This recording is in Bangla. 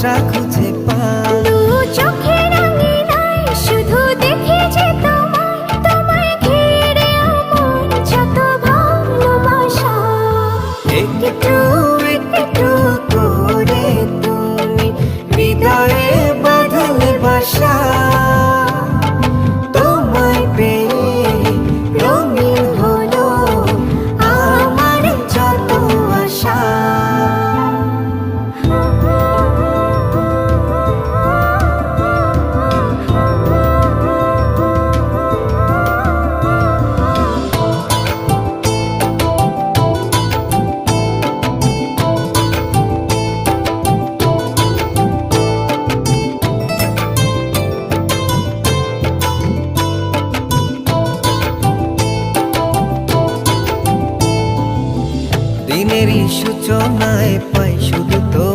আশা খুঁজে পাই চোখে রাঙে নাই, শুধু দেখে যে তোমায় তোমায় ঘিরে আমার যত ভালোবাসা। একটু একটু করে তুমি বিদায় দিনেরই সূচনায় পাই শুধু তো